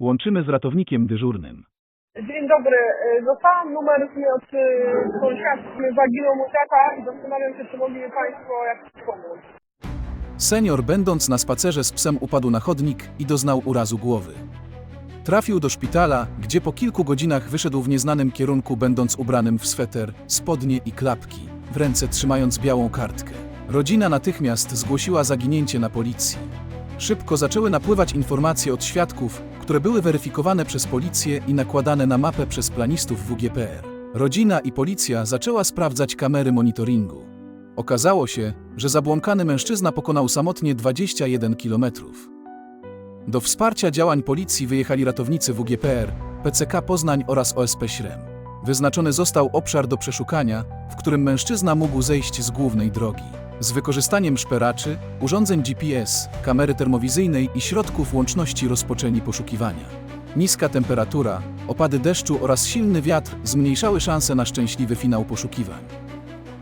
Łączymy z ratownikiem dyżurnym. Dzień dobry. E, Dostałam numer od e, sąsiadki. Zaginął mój tata i zastanawiam się, czy mogliby Państwo jakoś pomóc. Senior, będąc na spacerze z psem, upadł na chodnik i doznał urazu głowy. Trafił do szpitala, gdzie po kilku godzinach wyszedł w nieznanym kierunku, będąc ubranym w sweter, spodnie i klapki, w ręce trzymając białą kartkę. Rodzina natychmiast zgłosiła zaginięcie na policji. Szybko zaczęły napływać informacje od świadków, które były weryfikowane przez policję i nakładane na mapę przez planistów WGPR. Rodzina i policja zaczęła sprawdzać kamery monitoringu. Okazało się, że zabłąkany mężczyzna pokonał samotnie 21 kilometrów. Do wsparcia działań policji wyjechali ratownicy WGPR, PCK Poznań oraz OSP Śrem. Wyznaczony został obszar do przeszukania, w którym mężczyzna mógł zejść z głównej drogi. Z wykorzystaniem szperaczy, urządzeń GPS, kamery termowizyjnej i środków łączności rozpoczęli poszukiwania. Niska temperatura, opady deszczu oraz silny wiatr zmniejszały szanse na szczęśliwy finał poszukiwań.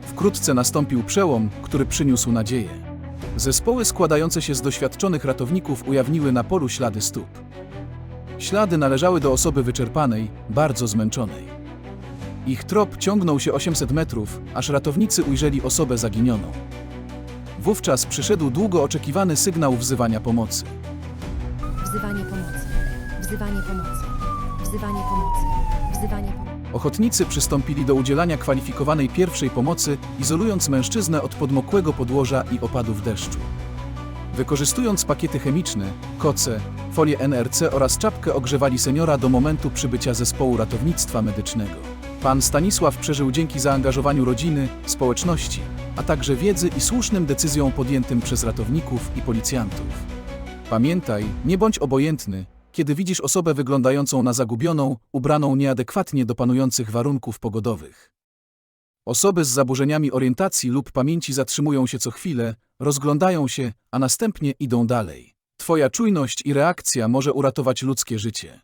Wkrótce nastąpił przełom, który przyniósł nadzieję. Zespoły składające się z doświadczonych ratowników ujawniły na polu ślady stóp. Ślady należały do osoby wyczerpanej, bardzo zmęczonej. Ich trop ciągnął się 800 metrów, aż ratownicy ujrzeli osobę zaginioną. Wówczas przyszedł długo oczekiwany sygnał wzywania pomocy. Wzywanie pomocy. Wzywanie pomocy. Wzywanie pomocy. Wzywanie pomocy. Ochotnicy przystąpili do udzielania kwalifikowanej pierwszej pomocy, izolując mężczyznę od podmokłego podłoża i opadów deszczu. Wykorzystując pakiety chemiczne, koce, folię NRC oraz czapkę ogrzewali seniora do momentu przybycia zespołu ratownictwa medycznego. Pan Stanisław przeżył dzięki zaangażowaniu rodziny, społeczności, a także wiedzy i słusznym decyzjom podjętym przez ratowników i policjantów. Pamiętaj, nie bądź obojętny, kiedy widzisz osobę wyglądającą na zagubioną, ubraną nieadekwatnie do panujących warunków pogodowych. Osoby z zaburzeniami orientacji lub pamięci zatrzymują się co chwilę, rozglądają się, a następnie idą dalej. Twoja czujność i reakcja może uratować ludzkie życie.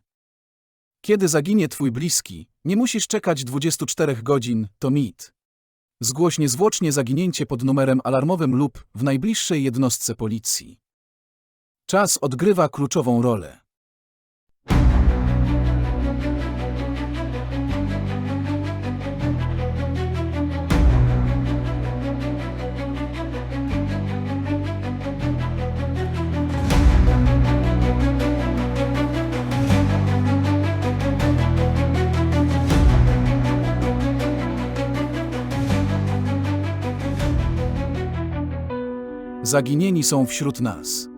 Kiedy zaginie twój bliski, nie musisz czekać 24 godzin, to mit. Zgłoś niezwłocznie zaginięcie pod numerem alarmowym lub w najbliższej jednostce policji. Czas odgrywa kluczową rolę. Zaginieni są wśród nas.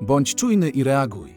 Bądź czujny i reaguj.